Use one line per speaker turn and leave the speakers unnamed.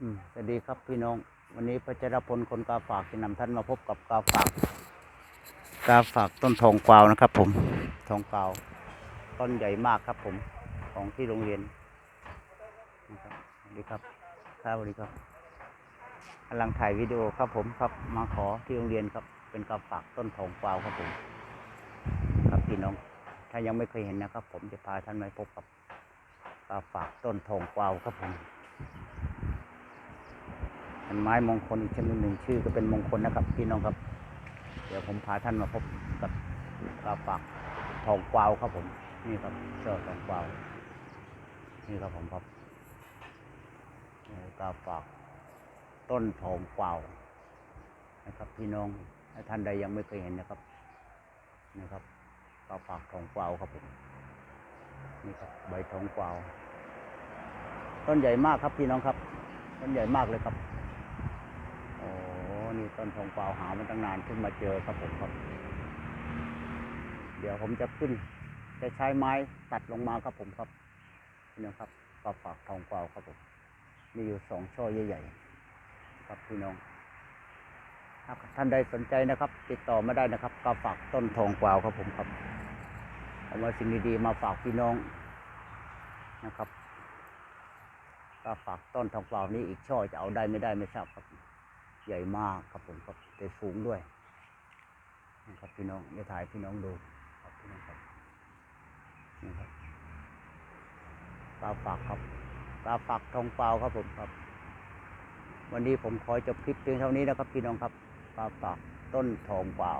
สวัสดีครับพี่น้อง วันนี้พระเจรพลคนกาฝากจะนำท่านมาพบกับกาฝาก กาฝากต้นทองกวาวนะครับ ผมทองกวาว ต้นใหญ่มากครับ ผมของที่โรงเรียนนะครับสวัสดีครับครับสวัสดีครับกำลังถ่ายวิดีโอครับผมครับมาขอที่โรงเรียนครับ เป็นกาฝากต้นทองกวาวครับผม ครับพี่น้อง ถ้ายังไม่เคยเห็นนะครับ ผมจะพาท่านมาพบกับกาฝากต้นทองกวาวครับผม เป็นไม้มงคลอีกชนิดหนึ่งชื่อก็เป็นมงคลนะครับ พี่น้องครับ เดี๋ยวผมพาท่านมาพบกับกาฝากทองกวาวครับผม นี่ครับช่อทองกวาว นี่ครับผมครับนี่กาฝากต้นทองกวาวนะครับ พี่น้องถ้าท่านใดยังไม่เคยเห็นนะครับ นะครับกาฝากทองกวาวครับผมนี่ครับใบทองกวาว ต้นใหญ่มากครับพี่น้องครับ ต้นใหญ่มากเลยครับ ต้นทองกวาหามันตั้งนานขึ้นมาเจอครับผมครับ เดี๋ยวผมจะขึ้น จะใช้ไม้ตัดลงมาครับผมครับพี่น้องครับกาฝากทองกวาครับผม มีอยู่สองช่อใหญ่ๆครับพี่น้องถ้าท่านใดสนใจนะครับ ติดต่อมาได้นะครับกาฝากต้นทองกวาวครับผมครับเอามาสิ่งดีๆมาฝากพี่น้องนะครับก็ฝากต้นทองกวาวนี้อีกช่อจะเอาได้ไม่ได้ไม่ทราบครับ ใหญ่มากครับผมครับแต่สูงด้วยนะครับพี่น้องจะถ่ายพี่น้องดูครับพี่น้องครับนี่ครับปลาฝากครับปลาฝากทองเปล่าครับผมครับ วันนี้ผมขอจบคลิปเพียงเท่านี้นะครับ พี่น้องครับปลาฝากต้นทองเปล่า